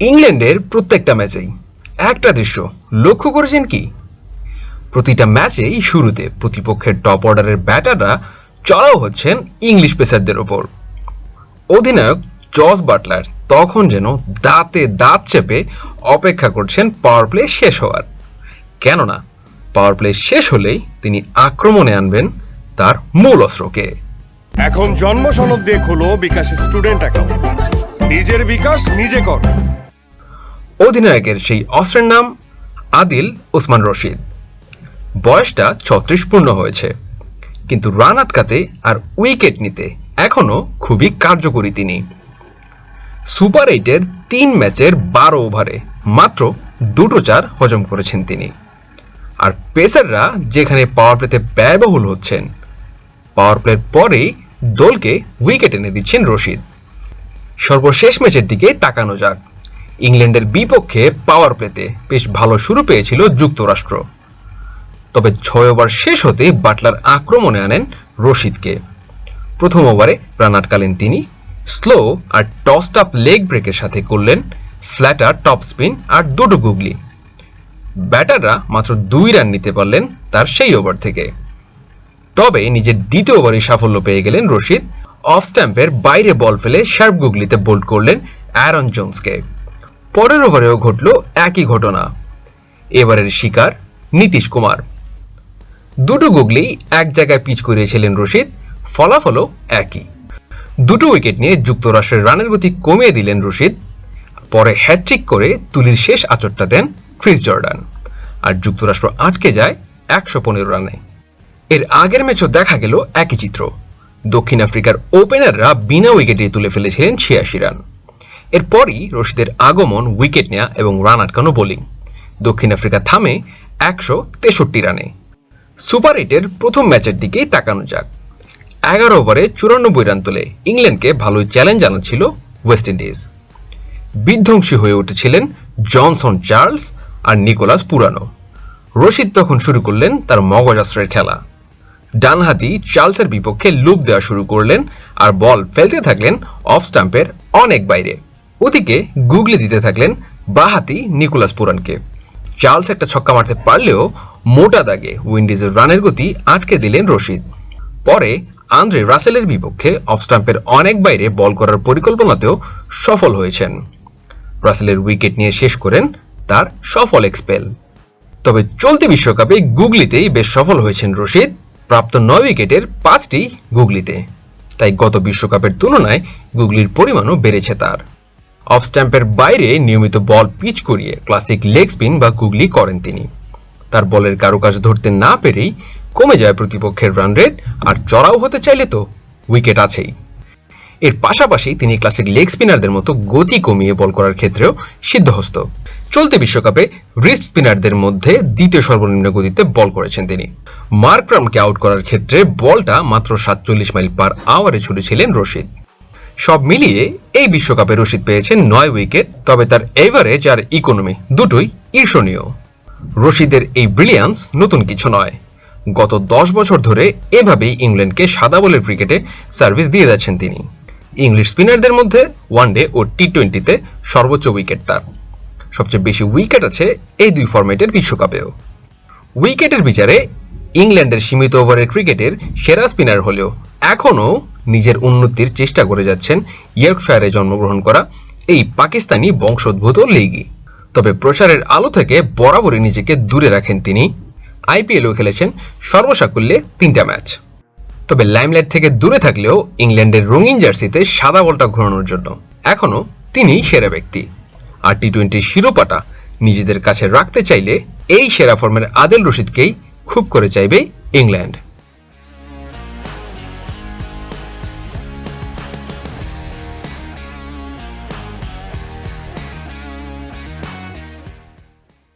ইংল্যান্ডের প্রত্যেকটা ম্যাচেই। একটা দৃশ্য লক্ষ্য করেছেন কি? প্রতিটা ম্যাচেই শুরুতে প্রতিপক্ষের টপ অর্ডারের ব্যাটাররা চড়াও হচ্ছেন ইংলিশ পেসারদের ওপর। অধিনায়ক জস বাটলার তখন যেন দাঁতে দাঁত চেপে অপেক্ষা করছেন পাওয়ার প্লে শেষ হওয়ার। কেননা, পাওয়ার প্লে শেষ হলেই তিনি আক্রমণে আনবেন তার মূল অস্ত্রকে। এখন জন্ম সনদ দিয়ে খোলো বিকাশ স্টুডেন্ট অ্যাকাউন্ট। নিজের বিকাশ নিজে কর। অধিনায়কের সেই অস্ত্রের নাম আদিল ওসমান রশিদ। বয়সটা ছত্রিশ পূর্ণ হয়েছে। কিন্তু রান আটকাতে আর উইকেট নিতে এখনও খুবই কার্যকরী তিনি। সুপার এইটের তিন ম্যাচের বারো ওভারে মাত্র দুটো চার হজম করেছেন তিনি। আর পেসাররা যেখানে পাওয়ার প্লেতে ব্যয়বহুল হচ্ছেন পাওয়ার প্লের পরেই দলকে উইকেট এনে দিচ্ছেন রশিদ। সর্বশেষ ম্যাচের দিকে তাকানো যাক। ইংল্যান্ডের বিপক্ষে পাওয়ার প্লেতে বেশ ভালো শুরু পেয়েছিল যুক্তরাষ্ট্র। তবে ছয় ওভার শেষ হতেই বাটলার আক্রমণে আনেন রশিদকে। প্রথম ওভারে রান আটকালেন তিনি। স্লো আর টসড আপ লেগ ব্রেকের সাথে করলেন ফ্ল্যাটার টপ স্পিন আর দুটো গুগলি ব্যাটাররা মাত্র দুই রান নিতে পারলেন তার সেই ওভার থেকে। তবে নিজের দ্বিতীয় ওভারে সাফল্য পেয়ে গেলেন রশিদ। অফ স্ট্যাম্পের বাইরে বল ফেলে শার্প গুগলিতে বোল্ড করলেন অ্যারন জোন্সকে পরের ওভারেও ঘটল একই ঘটনা। এবারের শিকার নীতিশ কুমার। দুটো গুগলেই এক জায়গায় পিচ করিয়েছিলেন রশিদ, ফলাফলও একই। দুটো উইকেট নিয়ে যুক্তরাষ্ট্রের রানের গতি কমিয়ে দিলেন রশিদ, পরে হ্যাট্রিক করে তুলির শেষ আচরটা দেন ক্রিস জর্ডান। আর যুক্তরাষ্ট্র আটকে যায় একশো পনেরো রানে। এর আগের ম্যাচও দেখা গেল একই চিত্র। দক্ষিণ আফ্রিকার ওপেনাররা বিনা উইকেটে তুলে ফেলেছিলেন ছিয়াশি রান। এরপরই রশিদের আগমন, উইকেট নেওয়া এবং রান আটকানো বোলিং। দক্ষিণ আফ্রিকা থামে একশো তেষট্টি রানে। সুপার এইটের প্রথম ম্যাচের দিকেই তাকানো যাক। এগারো ওভারে চুরানব্বই রান তোলে ইংল্যান্ডকে ভালোই চ্যালেঞ্জ জানাচ্ছিল ওয়েস্ট ইন্ডিজ। বিধ্বংসী হয়ে উঠেছিলেন জনসন চার্লস আর নিকোলাস পুরানো। রশিদ তখন শুরু করলেন তার মগজাস্ত্রের খেলা। ডানহাতি চার্লসের বিপক্ষে লুপ দেওয়া শুরু করলেন আর বল ফেলতে থাকলেন অফ স্টাম্পের অনেক বাইরে। ওদিকে গুগলি দিতে থাকলেন বাহাতি নিকোলাস পুরানকে। চার্লস একটা ছক্কা মারতে পারলেও মোটা দাগে উইন্ডিজের রানের গতি আটকে দিলেন রশিদ। পরে আন্দ্রে রাসেলের বিপক্ষে অফ স্টাম্পের অনেক বাইরে বল করার পরিকল্পনাতেও সফল হয়েছেন। রাসেলের উইকেট নিয়ে শেষ করেন তার সফল এক্সপেল। তবে চলতি বিশ্বকাপে গুগলিতেই বেশ সফল হয়েছেন রশিদ। প্রাপ্ত নয় উইকেটের পাঁচটি গুগলিতে। তাই গত বিশ্বকাপের তুলনায় গুগলির পরিমাণও বেড়েছে তার। অফ স্ট্যাম্পের বাইরে নিয়মিত বল পিচ করিয়ে ক্লাসিক লেগ স্পিন বা গুগলি করেন তিনি। তার বলের কারুকাজ ধরতে না পেরেই কমে যায় প্রতিপক্ষের রান রেট আর চড়াও হতে চাইলে তো উইকেট আছেই। এর পাশাপাশি তিনি ক্লাসিক লেগ স্পিনারদের মতো গতি কমিয়ে বল করার ক্ষেত্রেও সিদ্ধহস্ত। চলতি বিশ্বকাপে রিস্ট স্পিনারদের মধ্যে দ্বিতীয় সর্বনিম্ন গতিতে বল করেছেন তিনি। মার্করামকে আউট করার ক্ষেত্রে বলটা মাত্র সাতচল্লিশ মাইল পার আওয়ারে ছুড়েছিলেন রশিদ। সব মিলিয়ে এই বিশ্বকাপে রশিদ পেয়েছেন নয় উইকেট, তবে তার এভারেজ আর ইকোনমি দুটোই ঈর্ষণীয়। রশিদের এই ব্রিলিয়ান্স নতুন কিছু নয়। গত দশ বছর ধরে এভাবেই ইংল্যান্ডকে সাদা বলের ক্রিকেটে সার্ভিস দিয়ে যাচ্ছেন তিনি। ইংলিশ স্পিনারদের মধ্যে ওয়ানডে ও টি টোয়েন্টিতে সর্বোচ্চ উইকেট তার। সবচেয়ে বেশি উইকেট আছে এই দুই ফরম্যাটের বিশ্বকাপেও। উইকেটের বিচারে ইংল্যান্ডের সীমিত ওভারের ক্রিকেটের সেরা স্পিনার হলেও এখনও নিজের উন্নতির চেষ্টা করে যাচ্ছেন ইয়র্কশায়ারে জন্মগ্রহণ করা এই পাকিস্তানি বংশোদ্ভূত লেগি তবে প্রচারের আলো থেকে বরাবরই নিজেকে দূরে রাখেন তিনি। আইপিএলও খেলেছেন সর্বসাকুল্যে তিনটা ম্যাচ। তবে লাইমলাইট থেকে দূরে থাকলেও ইংল্যান্ডের রঙিন জার্সিতে সাদা বলটা ঘোরানোর জন্য এখনও তিনিই সেরা ব্যক্তি। আর টি টোয়েন্টির শিরোপাটা নিজেদের কাছে রাখতে চাইলে এই সেরা ফর্মের আদেল রশিদকেই খুব করে চাইবে ইংল্যান্ড।